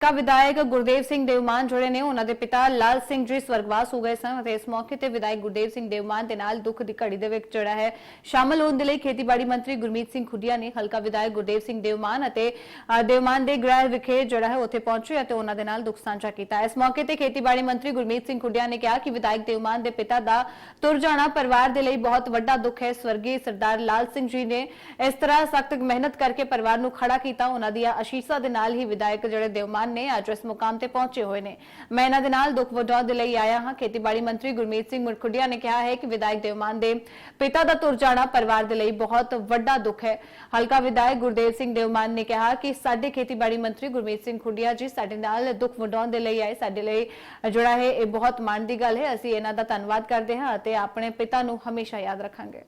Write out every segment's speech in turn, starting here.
ਕਾ ਵਿਧਾਇਕ ਗੁਰਦੇਵ ਸਿੰਘ ਦੇਵਮਾਨ ਜਿਹੜੇ ਨੇ। ਉਹਨਾਂ ਦੇ ਪਿਤਾ ਲਾਲ ਸਿੰਘ ਜੀ ਸਵਰਗਵਾਸ ਹੋ ਗਏ ਸਨ ਅਤੇ ਇਸ ਮੌਕੇ ਤੇ ਵਿਧਾਇਕ ਗੁਰਦੇਵ ਸਿੰਘ ਦੇਵਮਾਨ ਦੇ ਨਾਲ ਦੁੱਖ ਦੀ ਘੜੀ ਦੇ ਵਿੱਚ ਜਿਹੜਾ ਹੈ ਸ਼ਾਮਲ ਹੋਣ ਦੇ ਲਈ ਖੇਤੀਬਾੜੀ ਮੰਤਰੀ ਗੁਰਮੀਤ ਸਿੰਘ ਖੁੱਡੀਆ ਨੇ ਹਲਕਾ ਵਿਧਾਇਕ ਗੁਰਦੇਵ ਸਿੰਘ ਦੇਵਮਾਨ ਅਤੇ ਅ, ਦੇਵਮਾਨ ਦੇ ਗ੍ਰਹਿ ਵਿਖੇ ਜਿਹੜਾ ਹੈ ਉੱਥੇ ਪਹੁੰਚੇ ਅਤੇ ਉਹਨਾਂ ਦੇ ਨਾਲ ਦੁੱਖ ਸਾਂਝਾ ਕੀਤਾ। ਇਸ ਮੌਕੇ ਤੇ ਖੇਤੀਬਾੜੀ ਮੰਤਰੀ ਗੁਰਮੀਤ ਸਿੰਘ ਖੁੱਡੀਆ ਨੇ ਕਿਹਾ ਕਿ ਵਿਧਾਇਕ ਦੇਵਮਾਨ ਦੇ ਪਿਤਾ ਦਾ ਤੁਰ ਜਾਣਾ ਪਰਿਵਾਰ ਦੇ ਲਈ ਬਹੁਤ ਵੱਡਾ ਦੁੱਖ ਹੈ। ਸਵਰਗੀ ਸਰਦਾਰ ਲਾਲ ਸਿੰਘ ਜੀ ਨੇ ਇਸ ਤਰ੍ਹਾਂ ਸਖਤ ਮਿਹਨਤ ਕਰਕੇ ਪਰਿਵਾਰ ਨੂੰ ਖੜਾ ਕੀਤਾ। ਉਹਨਾਂ ਦੀਆਂ ਅਸ਼ੀਸ਼ਾਂ ਦੇ ਨਾਲ ਹੀ ਵਿਧਾਇਕ ਜਿਹੜੇ ਦੇਵਮਾਨ ਨੇ ਅੱਜ ਇਸ ਮੁਕਾਮ ਤੇ ਪਹੁੰਚੇ ਹੋਏ ਨੇ। ਮੈਂ ਇਹਨਾਂ ਦੇ ਨਾਲ ਦੁੱਖ ਵਡਾਉਣ ਦੇ ਲਈ ਆਇਆ ਹਾਂ। ਖੇਤੀਬਾੜੀ ਮੰਤਰੀ ਗੁਰਮੀਤ ਸਿੰਘ ਮੁਰਖੁਡੀਆ ਨੇ ਕਿਹਾ ਹੈ ਕਿ ਵਿਧਾਇਕ ਦੇਵਮਾਨ ਦੇ ਪਿਤਾ ਦਾ ਤੁਰ ਜਾਣਾ ਪਰਿਵਾਰ ਦੇ ਲਈ ਬਹੁਤ ਵੱਡਾ ਦੁੱਖ ਹੈ। ਹਲਕਾ ਵਿਧਾਇਕ ਗੁਰਦੇਵ ਸਿੰਘ ਦੇਵਮਾਨ ਨੇ ਕਿਹਾ ਕਿ ਸਾਡੇ ਖੇਤੀਬਾੜੀ ਮੰਤਰੀ ਗੁਰਮੀਤ ਸਿੰਘ ਖੁੱਡੀਆ ਜੀ ਸਾਡੇ ਨਾਲ ਦੁੱਖ ਵਡਾਉਣ ਦੇ ਲਈ ਆਏ। ਸਾਡੇ ਲਈ ਜਿਹੜਾ ਹੈ। ਇਹ ਬਹੁਤ ਮਾਣ ਦੀ ਗੱਲ ਹੈ। ਅਸੀਂ ਇਹਨਾਂ ਦਾ ਧੰਨਵਾਦ ਕਰਦੇ ਹਾਂ ਅਤੇ ਆਪਣੇ ਪਿਤਾ ਨੂੰ ਹਮੇਸ਼ਾ ਯਾਦ ਰੱਖਾਂਗੇ।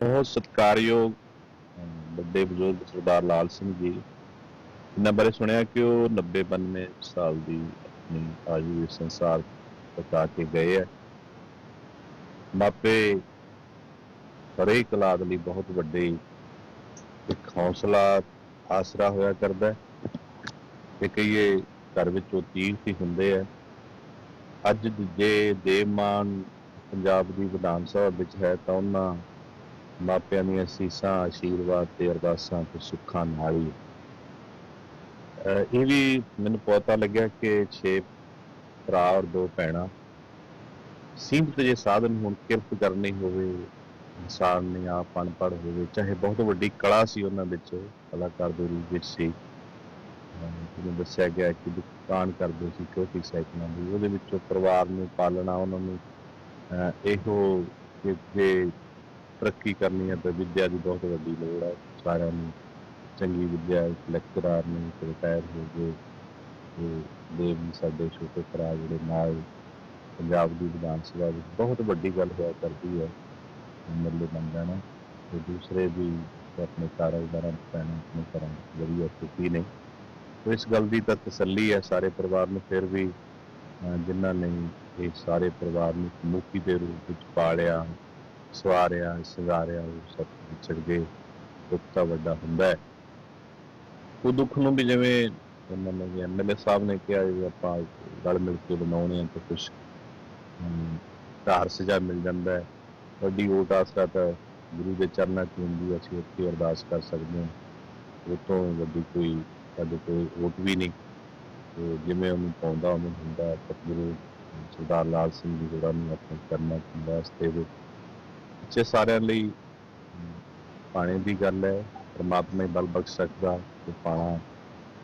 ਬਹੁਤ ਸਤਿਕਾਰਯੋਗ ਵੱਡੇ ਬਜ਼ੁਰਗ ਸਰਦਾਰ ਲਾਲ ਸਿੰਘ ਜੀ ਇਹਨਾਂ ਬਾਰੇ ਸੁਣਿਆ ਕਿ ਉਹ 90 92 ਸਾਲ ਦੀ ਆਪਣੀ ਆਯੂ ਇਸ ਸੰਸਾਰ ਬਤਾ ਕੇ ਗਏ ਹੈ ਮਾਪੇ ਹਰੇਕ ਔਲਾਦ ਲਈ ਬਹੁਤ ਵੱਡੇ ਇੱਕ ਹੌਸਲਾ, ਆਸਰਾ ਹੋਇਆ ਕਰਦਾ ਹੈ ਕਿ ਕਈਏ ਘਰ ਵਿੱਚ ਉਹ ਤੀਰਥ ਹੀ ਹੁੰਦੇ ਆ। ਅੱਜ ਜੇ ਦੇਵਮਾਨ ਪੰਜਾਬ ਦੀ ਵਿਧਾਨ ਸਭਾ ਵਿੱਚ ਹੈ ਤਾਂ ਉਹਨਾਂ ਮਾਪਿਆਂ ਦੀਆਂ ਸੀਸਾਂ ਆਸ਼ੀਰਵਾਦ ਤੇ ਅਰਦਾਸਾਂ ਤੇ ਸੁੱਖਾਂ ਨਾਲ ਹੀ ਇਹ ਵੀ ਮੈਨੂੰ ਪਤਾ ਲੱਗਿਆ ਕਿ 6 ਭਰਾ ਔਰ ਦੋ ਭੈਣਾਂ ਸੀਮਤ ਜੇ ਸਾਧਨ ਹੁਣ, ਕਿਰਤ ਕਰਨੀ ਹੋਵੇ, ਇਨਸਾਨ ਨੇ ਆਪ ਅਨਪੜ੍ਹ ਹੋਵੇ, ਚਾਹੇ ਬਹੁਤ ਵੱਡੀ ਕਲਾ ਸੀ ਉਹਨਾਂ ਵਿੱਚ, ਕਲਾਕਾਰ ਦੇ ਰੂਪ ਵਿੱਚ ਸੀ। ਜਿਹਨੂੰ ਦੱਸਿਆ ਗਿਆ ਕਿ ਦੁਕਾਨ ਕਰਦੇ ਸੀ ਛੋਟੀ ਸਾਈਕਲਾਂ ਦੀ, ਉਹਦੇ ਵਿੱਚੋਂ ਪਰਿਵਾਰ ਨੂੰ ਪਾਲਣਾ, ਉਹਨਾਂ ਨੂੰ ਇਹੋ ਕਿ ਜੇ ਤਰੱਕੀ ਕਰਨੀ ਹੈ ਤਾਂ ਵਿਦਿਆ ਦੀ ਬਹੁਤ ਵੱਡੀ ਲੋੜ ਹੈ ਸਾਰਿਆਂ ਨੂੰ। ਚੰਗੀ ਵਿਦਿਆ ਲੈਕਚਰਾਰ ਨੇ ਰਿਟਾਇਰ ਹੋ ਗਏ ਤੇ ਦੇਵ ਜੀ ਸਾਡੇ ਛੋਟੇ ਭਰਾ ਜਿਹੜੇ ਨਾਲ ਪੰਜਾਬ ਦੀ ਵਿਧਾਨ ਸਭਾ ਵਿੱਚ ਬਹੁਤ ਵੱਡੀ ਗੱਲ ਹੋਇਆ ਕਰਦੀ ਹੈ ਮਿਲਦੇ ਬਣ ਜਾਣਾ ਤੇ ਦੂਸਰੇ ਵੀ ਆਪਣੇ ਕਾਰੋਬਾਰਾਂ ਚ ਪੈਣਾ ਆਪਣੇ ਘਰਾਂ ਵਧੀਆ ਸਥਿਤੀ ਨੇ। ਤੋ ਇਸ ਗੱਲ ਦੀ ਤਾਂ ਤਸੱਲੀ ਹੈ ਸਾਰੇ ਪਰਿਵਾਰ ਨੂੰ, ਫਿਰ ਵੀ ਅਹ ਜਿਨ੍ਹਾਂ ਨੇ ਇਹ ਸਾਰੇ ਪਰਿਵਾਰ ਨੂੰ ਮੁਖੀ ਦੇ ਰੂਪ ਵਿੱਚ ਪਾਲਿਆ, ਸਵਾਰਿਆ, ਸਿੰਗਾਰਿਆ, ਉਹ ਸਭ ਵਿਛੜ ਗਏ ਦੁੱਖ ਵੱਡਾ ਹੁੰਦਾ ਹੈ। ਉਹ ਦੁੱਖ ਨੂੰ ਵੀ ਜਿਵੇਂ ਉਹਨਾਂ ਨੇ ਵੀ ਐਮਐਲਏ ਸਾਹਿਬ ਨੇ ਕਿਹਾ ਵੀ ਆਪਾਂ ਰਲ ਮਿਲ ਕੇ ਬਣਾਉਣੇ ਆ ਤਾਂ ਕੁਝ ਧਾਰ ਸਜਾ ਮਿਲ ਜਾਂਦਾ ਹੈ। ਵੱਡੀ ਓਟ ਆਸਰਾ ਤਾਂ ਗੁਰੂ ਦੇ ਚਰਨਾਂ 'ਚ ਹੁੰਦੀ ਹੈ, ਅਸੀਂ ਉੱਥੇ ਅਰਦਾਸ ਕਰ ਸਕਦੇ ਹਾਂ। ਉਹ ਤੋਂ ਵੱਡੀ ਕੋਈ ਸਾਡੇ ਕੋਈ ਓਟ ਵੀ ਨਹੀਂ। ਤੇ ਜਿਵੇਂ ਉਹਨੂੰ ਪਾਉਂਦਾ ਉਹਨੂੰ ਹੁੰਦਾ ਗੁਰੂ ਸਰਦਾਰ ਲਾਲ ਸਿੰਘ ਜੀ ਹੋਰਾਂ ਨੂੰ ਆਪਣੇ ਕਰਨਾ ਵਾਸਤੇ ਵੀ। ਬੱਚੇ ਸਾਰਿਆਂ ਲਈ ਪਾਣੀ ਦੀ ਗੱਲ ਹੈ। ਪਰਮਾਤਮਾ ਹੀ ਬਲ ਬਖਸ਼ ਸਕਦਾ ਤੇ ਪਾਣਾ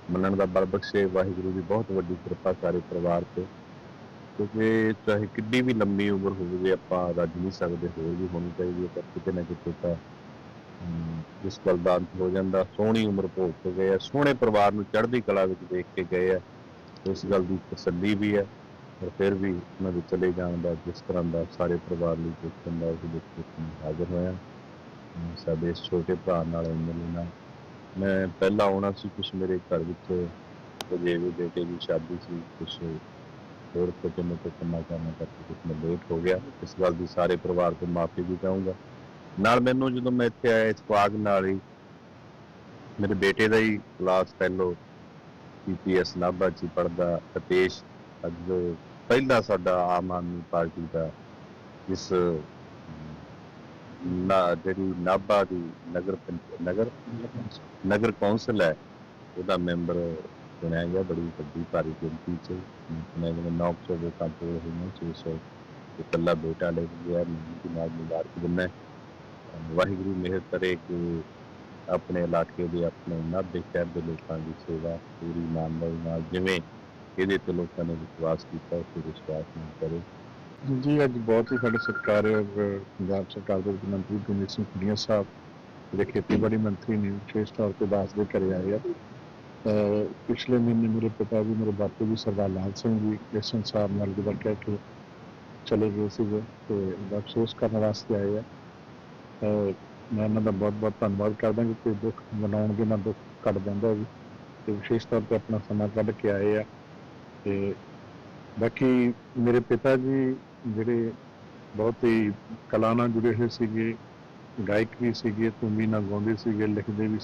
ਮੰਨਣ ਦਾ ਬਲ ਬਖਸ਼ੇ, ਵਾਹਿਗੁਰੂ ਦੀ ਬਹੁਤ ਵੱਡੀ ਕਿਰਪਾ ਸਾਰੇ ਪਰਿਵਾਰ ਤੇ। ਕਿਉਂਕਿ ਚਾਹੇ ਕਿੰਨੀ ਵੀ ਲੰਮੀ ਉਮਰ ਹੋਵੇ, ਆਪਾਂ ਰੱਜ ਨਹੀਂ ਸਕਦੇ, ਹੋਰ ਵੀ ਹੋਣੀ ਚਾਹੀਦੀ ਹੈ, ਪਰ ਕਿਤੇ ਨਾ ਕਿਤੇ ਤਾਂ ਜਿਸ ਇਸ ਗੱਲ ਦਾ ਅੰਤ ਹੋ ਜਾਂਦਾ, ਸੋਹਣੀ ਉਮਰ ਭੋਗ ਕੇ ਗਏ ਆ, ਸੋਹਣੇ ਪਰਿਵਾਰ ਨੂੰ ਚੜ੍ਹਦੀ ਕਲਾ ਵਿੱਚ ਦੇਖ ਕੇ ਗਏ ਆ ਉਸ ਗੱਲ ਦੀ ਤਸੱਲੀ ਵੀ ਹੈ, ਪਰ ਫਿਰ ਵੀ ਉਹਨਾਂ ਦੇ ਚਲੇ ਜਾਣ ਦਾ, ਜਿਸ ਤਰ੍ਹਾਂ ਦਾ ਸਾਰੇ ਪਰਿਵਾਰ ਲਈ ਦੇਖਣ ਦਾ, ਉਹ ਦੇਖਣ ਨੂੰ ਹਾਜ਼ਰ ਹੋਇਆ ਸਾਡੇ ਇਸ ਛੋਟੇ ਭਰਾ ਨਾਲ ਮਿਲਣਾ ਮੈਂ ਪਹਿਲਾਂ ਆਉਣਾ ਸੀ ਕੁਝ ਮੇਰੇ ਘਰ ਵਿੱਚ ਅਜੇ ਵੀ ਬੇਟੇ ਦੀ ਸ਼ਾਦੀ ਸੀ ਕੁਝ ਹੋਰ ਛੋਟੇ ਮੋਟੇ ਕੰਮਾਂ ਕਰਨਾ ਕਰਕੇ ਕੁਝ ਮੈਂ ਲੇਟ ਹੋ ਗਿਆ। ਇਸ ਗੱਲ ਦੀ ਸਾਰੇ ਪਰਿਵਾਰ ਤੋਂ ਮਾਫੀ ਵੀ ਚਾਹੂੰਗਾ। ਨਾਲ ਮੈਨੂੰ ਜਦੋਂ ਮੈਂ ਇੱਥੇ ਆਇਆ ਇਸ ਬਾਗ ਨਾਲ ਹੀ, ਮੇਰੇ ਬੇਟੇ ਦਾ ਹੀ ਕਲਾਸ ਫੈਲੋ ਪੀਪੀਐਸ ਨਾਭਾ ਚ ਪੜਦਾ ਅਤੇਸ਼ ਅੱਜ ਪਹਿਲਾ ਸਾਡਾ ਆਮ ਆਦਮੀ ਪਾਰਟੀ ਦਾ ਇਸ ਨਾ ਜਿਹੜੀ ਨਾਭਾ ਦੀ ਨਗਰ ਪੰਚ- ਨਗਰ ਨਗਰ ਕੌਂਸਲ ਹੈ, ਉਹਦਾ ਮੈਂਬਰ ਚੁਣਿਆ ਗਿਆ, ਬੜੀ ਵੱਡੀ ਭਾਰੀ ਗਿਣਤੀ ਚ। ਮੈਂ ਜਿਵੇਂ 900 ਵੋਟਾਂ ਪੂਰੇ ਹੋਈਆਂ 600 ਇਕੱਲਾ ਬੇਟਾ ਲੈ ਕੇ ਗਿਆ, ਮੈਂ ਦੀ ਨਾਲ ਮੁਬਾਰਕ ਦਿੰਦਾ। ਵਾਹਿਗੁਰੂ ਮਿਹਰ ਕਰੇ ਕਿ ਆਪਣੇ ਇਲਾਕੇ ਦੇ ਆਪਣੇ ਨਾਭੇ ਸ਼ਹਿਰ ਦੇ ਲੋਕਾਂ ਦੀ ਸੇਵਾ ਪੂਰੀ ਇਮਾਨਦਾਰੀ ਨਾਲ ਜਿਵੇਂ ਇਹਦੇ ਤੇ ਲੋਕਾਂ ਨੇ ਵਿਸ਼ਵਾਸ ਕੀਤਾ, ਉਸ ਤੇ ਵਿਸ਼ਵਾਸ ਨਾ ਕਰੇ। ਜੀ, ਅੱਜ ਬਹੁਤ ਹੀ ਸਾਡੇ ਸਰਕਾਰ ਪੰਜਾਬ ਸਰਕਾਰ ਦੇ ਮੰਤਰੀ ਗੁਰਮੀਤ ਸਿੰਘ ਖੁੱਡੀਆਂ ਸਾਹਿਬ ਜਿਹੜੇ ਖੇਤੀਬਾੜੀ ਮੰਤਰੀ ਨੇ ਵਿਸ਼ੇਸ਼ ਤੌਰ ਤੇ ਦਾਸ ਦੇ ਘਰੇ ਆਏ ਆ। ਪਿਛਲੇ ਮਹੀਨੇ ਮੇਰੇ ਪਿਤਾ ਜੀ, ਮੇਰੇ ਬਾਪੂ ਜੀ, ਸਰਦਾਰ ਲਾਲ ਸਿੰਘ ਜੀ ਇਸ ਸੰਸਾਰ ਨਾਲ ਗੁਜ਼ਰ ਕੇ ਕੇ ਚਲੇ ਗਏ ਸੀਗੇ ਤੇ ਅਫਸੋਸ ਕਰਨ ਵਾਸਤੇ ਆਏ ਆ। ਮੈਂ ਉਹਨਾਂ ਦਾ ਬਹੁਤ ਬਹੁਤ ਧੰਨਵਾਦ ਕਰਦਾ ਕਿ ਕੋਈ ਦੁੱਖ ਮਨਾਉਣਗੇ ਨਾਲ ਦੁੱਖ ਕੱਢ ਜਾਂਦਾ ਜੀ। ਤੇ ਵਿਸ਼ੇਸ਼ ਤੌਰ ਤੇ ਆਪਣਾ ਸਮਾਂ ਕੱਢ ਕੇ ਆਏ ਆ। ਤੇ ਬਾਕੀ ਮੇਰੇ ਪਿਤਾ ਜੀ ਜਿਹੜੇ ਬਹੁਤ ਹੀ ਕਲਾ ਨਾਲ ਜੁੜੇ ਹੋਏ ਸੀਗੇ, ਗਾਇਕ ਵੀ ਸੀਗੇ ਧੂਮੀ ਨਾਲ ਗਾਉਂਦੇ ਸੀਗੇ, ਲਿਖਦੇ ਵੀ